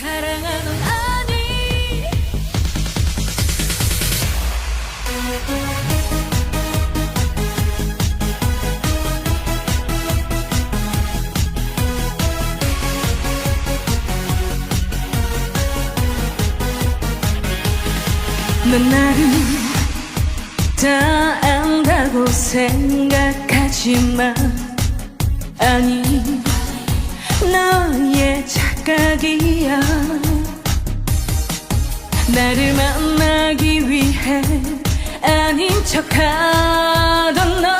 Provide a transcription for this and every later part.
사랑하는 아니. 넌 나를 다 안다고 생각하지만 아니 착각이야. 나를 만나기 위해 아닌 척하던 너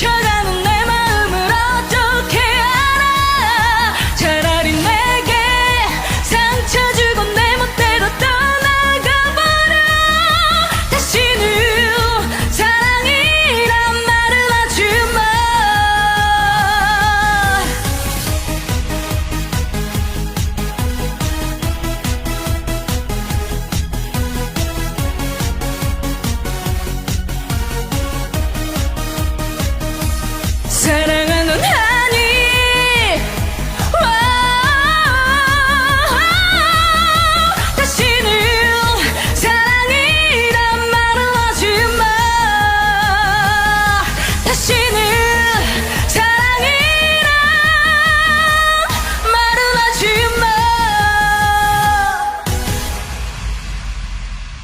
çöre